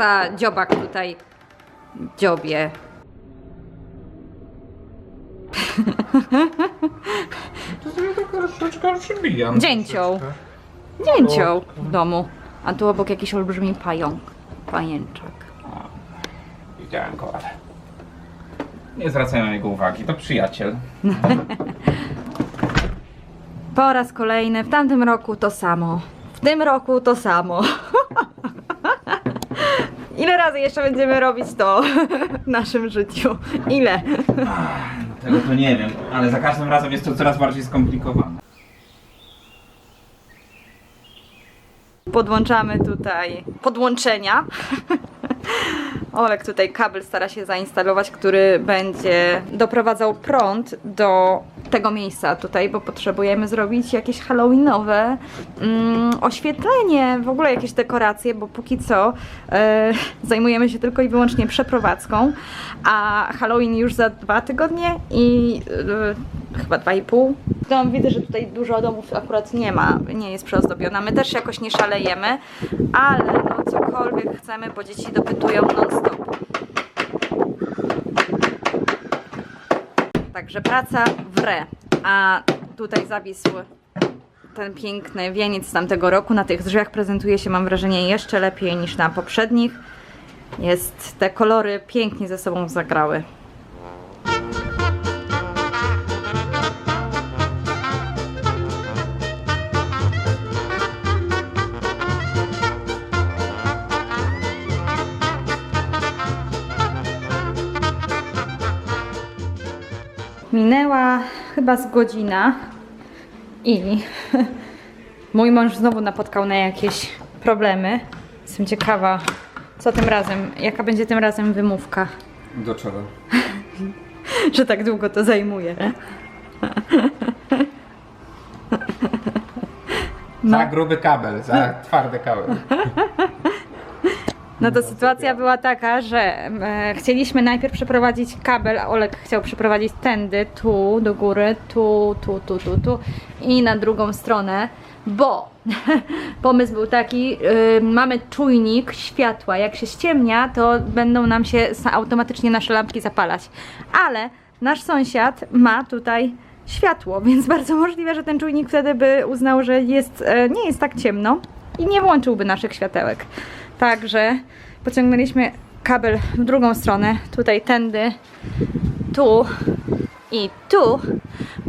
Za dziobak tutaj dziobie? To sobie taka troszeczkę przybijam. Dzięcioł. troszeczkę. Dzięcioł w domu. A tu obok jakiś olbrzymi pająk. Pajęczak. Widziałem go, ale... Nie zwracaj na niego uwagi, to przyjaciel. Po raz kolejny, w tamtym roku to samo. W tym roku to samo. Razy jeszcze będziemy robić to w naszym życiu? Ile? Tego to nie wiem, ale za każdym razem jest to coraz bardziej skomplikowane. Podłączamy tutaj podłączenia. Olek tutaj kabel stara się zainstalować, który będzie doprowadzał prąd do tego miejsca tutaj, bo potrzebujemy zrobić jakieś halloweenowe mm, oświetlenie, w ogóle jakieś dekoracje, bo póki co e, zajmujemy się tylko i wyłącznie przeprowadzką, a Halloween już za dwa tygodnie i e, chyba dwa i pół. Dom, widzę, że tutaj dużo domów akurat nie ma, nie jest przeozdobiona. My też jakoś nie szalejemy, ale no cokolwiek chcemy, bo dzieci dopytują non-stop. Także praca w re. A tutaj zawisł ten piękny wieniec z tamtego roku. Na tych drzwiach prezentuje się, mam wrażenie, jeszcze lepiej niż na poprzednich. Jest, te kolory pięknie ze sobą zagrały. Chyba z godzina i mój mąż znowu napotkał na jakieś problemy. Jestem ciekawa, co tym razem, jaka będzie tym razem wymówka, Do czego? że tak długo to zajmuje. Za gruby kabel, za twardy kabel. No to sytuacja była taka, że e, chcieliśmy najpierw przeprowadzić kabel, a Olek chciał przeprowadzić tędy, tu do góry, tu, tu, tu, tu, tu i na drugą stronę, bo pomysł był taki, y, mamy czujnik światła, jak się ściemnia, to będą nam się automatycznie nasze lampki zapalać, ale nasz sąsiad ma tutaj światło, więc bardzo możliwe, że ten czujnik wtedy by uznał, że jest, e, nie jest tak ciemno i nie włączyłby naszych światełek. Także pociągnęliśmy kabel w drugą stronę, tutaj tędy, tu i tu,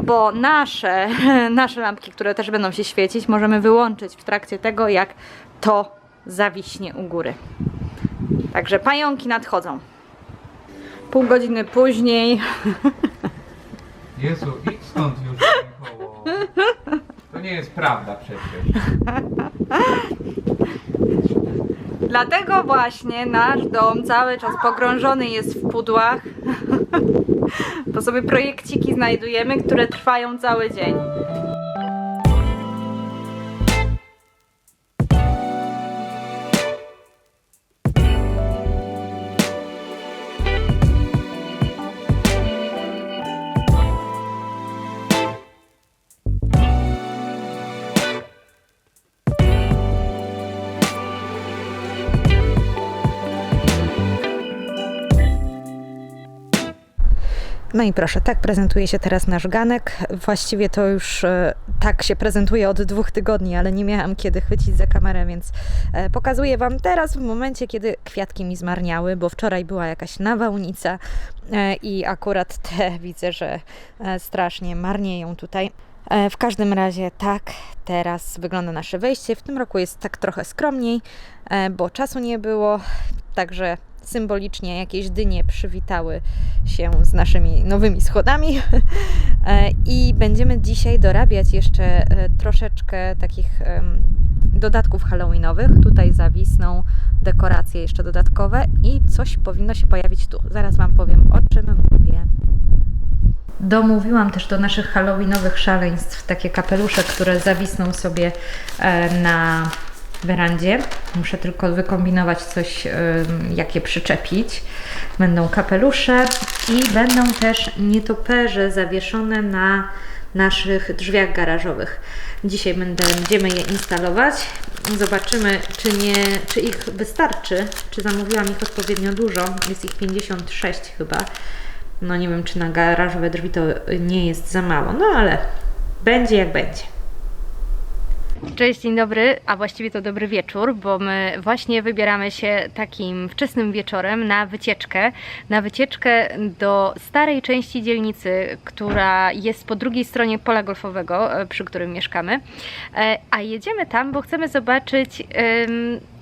bo nasze, nasze lampki, które też będą się świecić, możemy wyłączyć w trakcie tego, jak to zawiśnie u góry. Także pająki nadchodzą. Pół godziny później Jezu, idź stąd już, Mikoło. To nie jest prawda przecież. Dlatego właśnie nasz dom cały czas pogrążony jest w pudłach, bo sobie projekciki znajdujemy, które trwają cały dzień. No i proszę, tak prezentuje się teraz nasz ganek. Właściwie to już e, tak się prezentuje od dwóch tygodni, ale nie miałam kiedy chwycić za kamerę, więc e, pokazuję Wam teraz w momencie, kiedy kwiatki mi zmarniały, bo wczoraj była jakaś nawałnica e, i akurat te widzę, że e, strasznie marnieją tutaj. E, W każdym razie tak teraz wygląda nasze wejście. W tym roku jest tak trochę skromniej, e, bo czasu nie było, także symbolicznie jakieś dynie przywitały się z naszymi nowymi schodami. E, I będziemy dzisiaj dorabiać jeszcze e, troszeczkę takich dodatków halloweenowych. Tutaj zawisną dekoracje jeszcze dodatkowe i coś powinno się pojawić tu. Zaraz Wam powiem o czym mówię. Domówiłam też do naszych halloweenowych szaleństw takie kapelusze, które zawisną sobie e, na werandzie. Muszę tylko wykombinować coś, em, jak je przyczepić. Będą kapelusze i będą też nietoperze zawieszone na naszych drzwiach garażowych. Dzisiaj będziemy je instalować. Zobaczymy, czy, nie, czy ich wystarczy, czy zamówiłam ich odpowiednio dużo. Jest ich 56 chyba. No nie wiem, czy na garażowe drzwi to nie jest za mało, no ale będzie jak będzie. Cześć, dzień dobry, a właściwie to dobry wieczór, bo my właśnie wybieramy się takim wczesnym wieczorem na wycieczkę. Na wycieczkę do starej części dzielnicy, która jest po drugiej stronie pola golfowego, e, przy którym mieszkamy. E, A jedziemy tam, bo chcemy zobaczyć.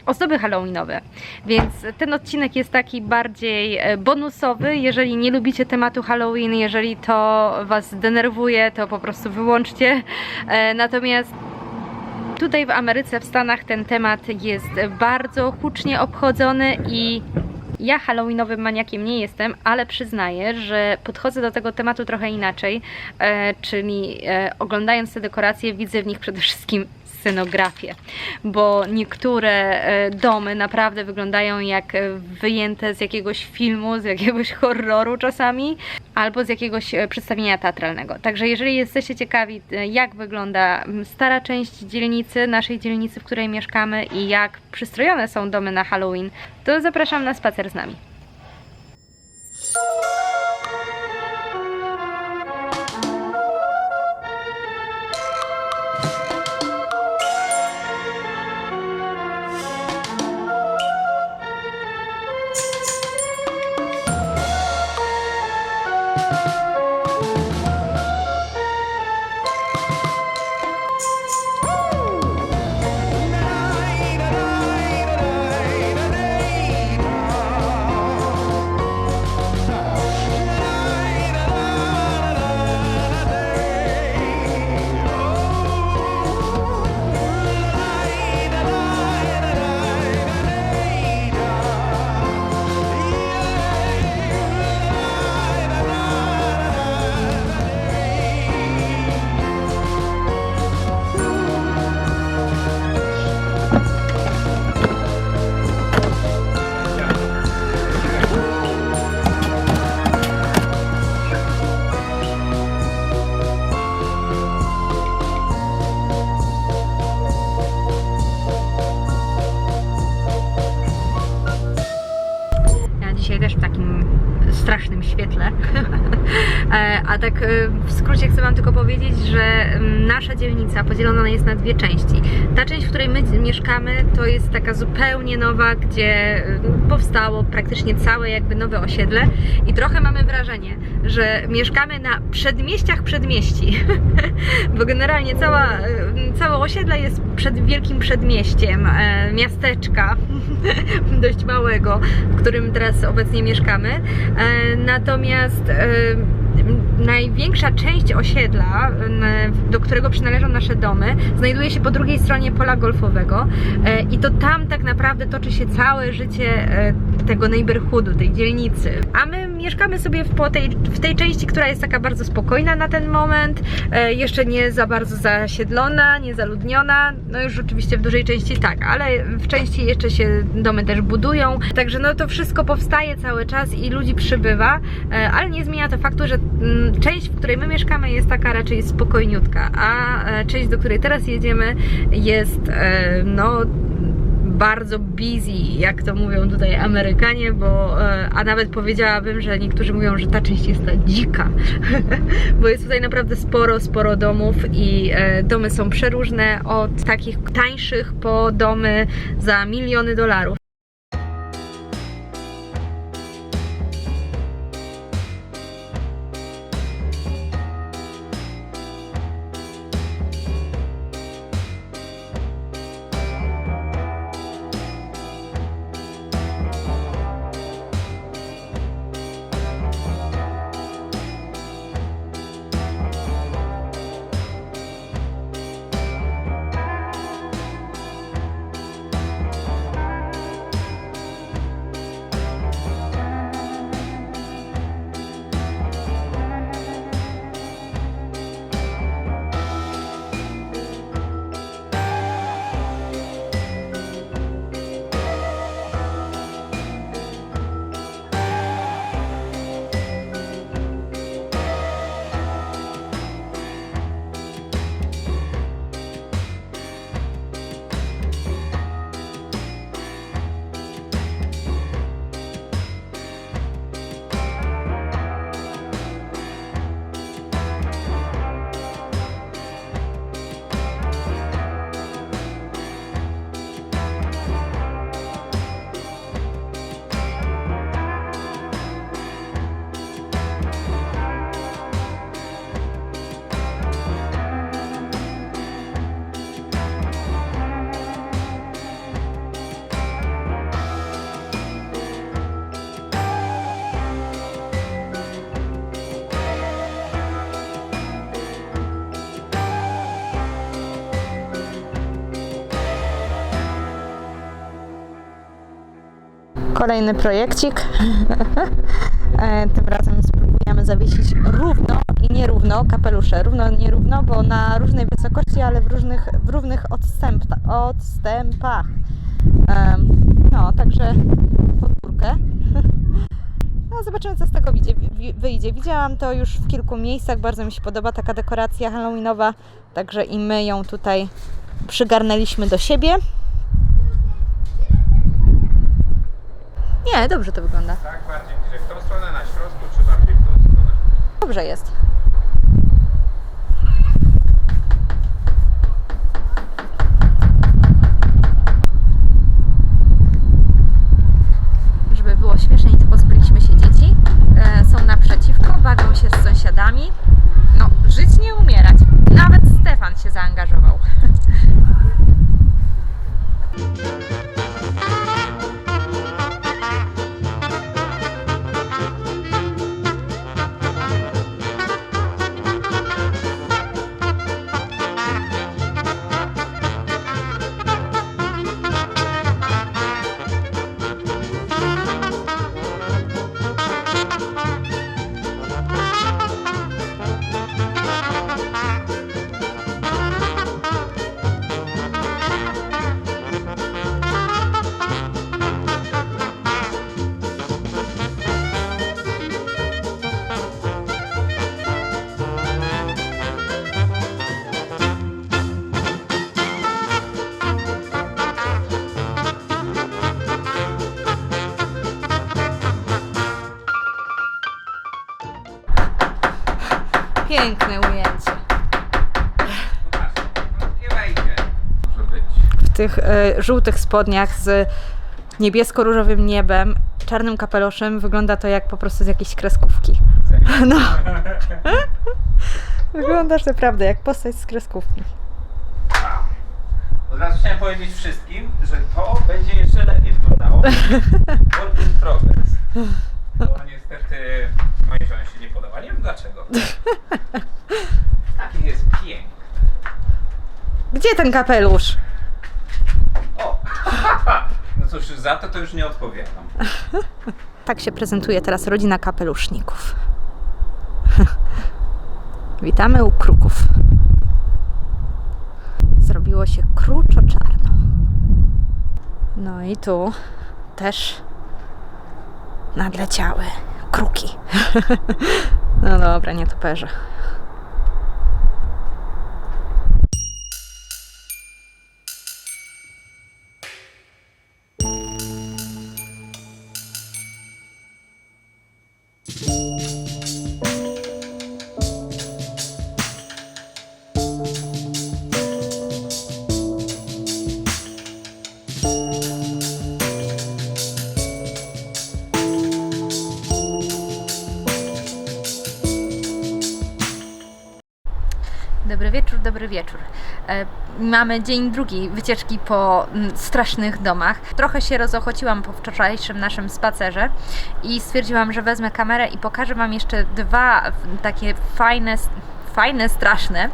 Ozdoby halloweenowe, więc ten odcinek jest taki bardziej e, bonusowy. Jeżeli nie lubicie tematu Halloween, jeżeli to Was denerwuje, to po prostu wyłączcie. Natomiast Tutaj w Ameryce, w Stanach ten temat jest bardzo hucznie obchodzony i ja Halloweenowym maniakiem nie jestem, ale przyznaję, że podchodzę do tego tematu trochę inaczej, e, czyli e, oglądając te dekoracje widzę w nich przede wszystkim scenografię, bo niektóre e, domy naprawdę wyglądają jak e, wyjęte z jakiegoś filmu, z jakiegoś horroru czasami, albo z jakiegoś e, przedstawienia teatralnego. Także jeżeli jesteście ciekawi, jak wygląda stara część dzielnicy, naszej dzielnicy, w której mieszkamy i jak przystrojone są domy na Halloween, to zapraszam na spacer z nami. A tak e, w skrócie chcę Wam tylko powiedzieć, że mm, nasza dzielnica podzielona jest na dwie części. Ta część, w której my mieszkamy, to jest taka zupełnie nowa, gdzie e, powstało praktycznie całe jakby nowe osiedle i trochę mamy wrażenie, że mieszkamy na przedmieściach przedmieści, bo generalnie cała, e, całe osiedle jest przed wielkim przedmieściem e, miasteczka, dość małego, w którym teraz obecnie mieszkamy. E, Natomiast e, największa część osiedla, do którego przynależą nasze domy, znajduje się po drugiej stronie pola golfowego E, i to tam tak naprawdę toczy się całe życie e, tego neighborhoodu, tej dzielnicy. A my mieszkamy sobie w, tej, w tej części, która jest taka bardzo spokojna na ten moment, e, jeszcze nie za bardzo zasiedlona, nie zaludniona, no już oczywiście w dużej części tak, ale w części jeszcze się domy też budują, także no to wszystko powstaje cały czas i ludzi przybywa, e, ale nie zmienia to faktu, że mm, część, w której my mieszkamy jest taka raczej spokojniutka, a e, część, do której teraz jedziemy jest no bardzo busy, jak to mówią tutaj Amerykanie, bo e, a nawet powiedziałabym, że niektórzy mówią, że ta część jest ta dzika, bo jest tutaj naprawdę sporo, sporo domów i e, domy są przeróżne, od takich tańszych po domy za miliony dolarów. Kolejny projekcik. E, Tym razem spróbujemy zawiesić równo i nierówno kapelusze. Równo, nierówno, bo na różnej wysokości, ale w różnych, w równych odstępach. No, także podwórkę. No, zobaczymy, co z tego wyjdzie. Widziałam to już w kilku miejscach. Bardzo mi się podoba taka dekoracja halloweenowa. Także i my ją tutaj przygarnęliśmy do siebie. Nie, dobrze to wygląda. Tak, bardziej bliżej w tą stronę na środku, czy bardziej w tą stronę? Dobrze jest. Tych e, żółtych spodniach z niebiesko-różowym niebem, czarnym kapeluszem. Wygląda to jak po prostu z jakiejś kreskówki. No. Wyglądasz naprawdę jak postać z kreskówki. Od razu chciałem powiedzieć wszystkim, że to będzie jeszcze lepiej wyglądało. Work in progress. Bo niestety mojej żonie się nie podoba. Nie wiem dlaczego. Taki jest piękny. Gdzie ten kapelusz? O! No cóż, za to to już nie odpowiadam. Tak się prezentuje teraz rodzina kapeluszników. Witamy u kruków. Zrobiło się kruczo czarno. No i tu też nadleciały kruki. No dobra, nie toperze. Dobry wieczór. E, Mamy dzień drugi wycieczki po mm, strasznych domach. Trochę się rozochociłam po wczorajszym naszym spacerze i stwierdziłam, że wezmę kamerę i pokażę Wam jeszcze dwa takie fajne, fajne, straszne,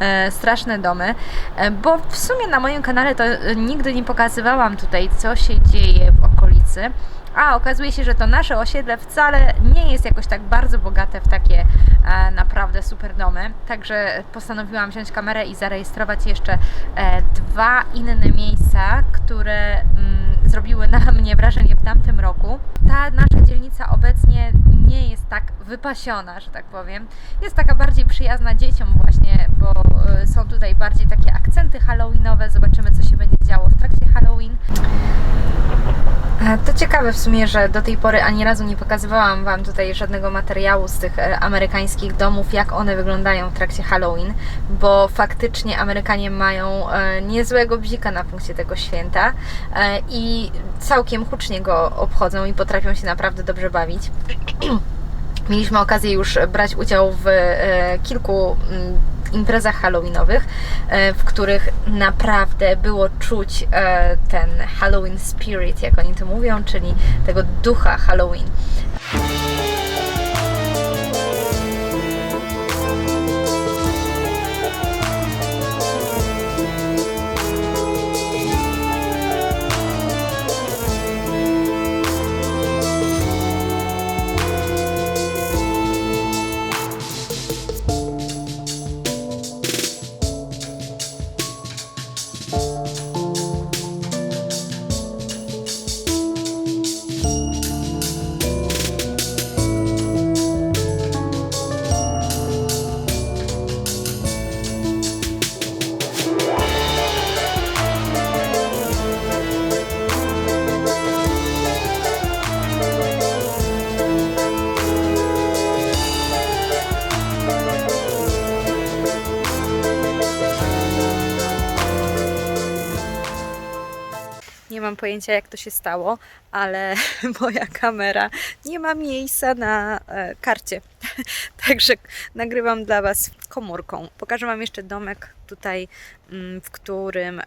e, straszne domy, e, bo w sumie na moim kanale to nigdy nie pokazywałam tutaj, co się dzieje w okolicy. A okazuje się, że to nasze osiedle wcale nie jest jakoś tak bardzo bogate w takie e, naprawdę super domy. Także postanowiłam wziąć kamerę i zarejestrować jeszcze e, dwa inne miejsca, które mm, zrobiły na mnie wrażenie w tamtym roku. Ta nasza dzielnica obecnie nie jest tak wypasiona, że tak powiem. Jest taka bardziej przyjazna dzieciom właśnie, bo e, są tutaj bardziej takie akcenty halloweenowe. Zobaczymy, co się będzie działo w trakcie Halloween. E, To ciekawe w sumie, że do tej pory ani razu nie pokazywałam Wam tutaj żadnego materiału z tych e, amerykańskich domów, jak one wyglądają w trakcie Halloween, bo faktycznie Amerykanie mają niezłego bzika na punkcie tego święta e, całkiem hucznie go obchodzą i potrafią się naprawdę dobrze bawić. Mieliśmy okazję już brać udział w e, kilku mm, imprezach halloweenowych, e, w których naprawdę było czuć e, ten Halloween spirit, jak oni to mówią, czyli tego ducha Halloween. Mam pojęcia, jak to się stało, ale moja kamera nie ma miejsca na e, karcie. Także nagrywam dla Was komórką. Pokażę Wam jeszcze domek tutaj, mm, w którym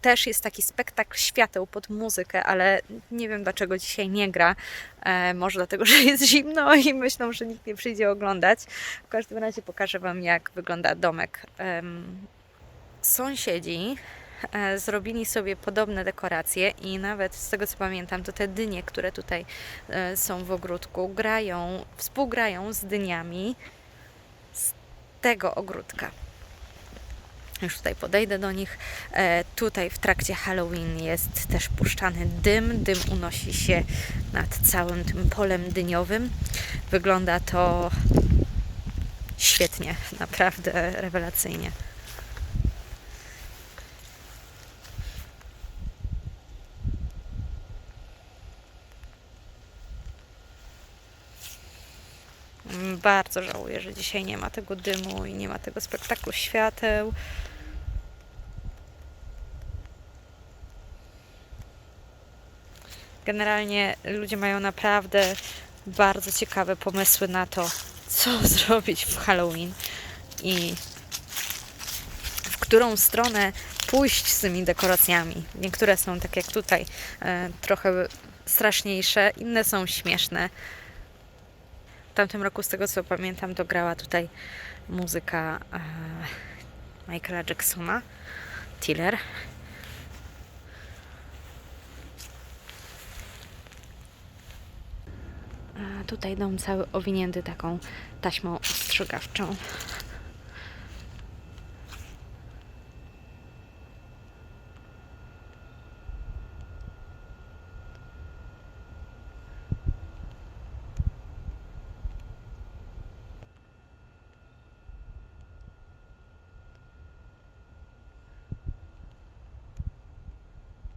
też jest taki spektakl świateł pod muzykę, ale nie wiem dlaczego dzisiaj nie gra. E, może dlatego, że jest zimno i myślą, że nikt nie przyjdzie oglądać. W każdym razie pokażę Wam, jak wygląda domek. Em, sąsiedzi e, zrobili sobie podobne dekoracje i nawet z tego co pamiętam, to te dynie, które tutaj e, są w ogródku, grają, współgrają z dyniami z tego ogródka. Już tutaj podejdę do nich. E, tutaj w trakcie Halloween jest też puszczany dym. Dym unosi się nad całym tym polem dyniowym. Wygląda to świetnie, naprawdę rewelacyjnie. Bardzo żałuję, że dzisiaj nie ma tego dymu i nie ma tego spektaklu świateł. Generalnie ludzie mają naprawdę bardzo ciekawe pomysły na to, co zrobić w Halloween i w którą stronę pójść z tymi dekoracjami. Niektóre są tak jak tutaj, e, trochę straszniejsze, inne są śmieszne. W tamtym roku, z tego co pamiętam, dograła tutaj muzyka e, Michaela Jacksona, Tiller. A tutaj dom cały owinięty taką taśmą ostrzegawczą.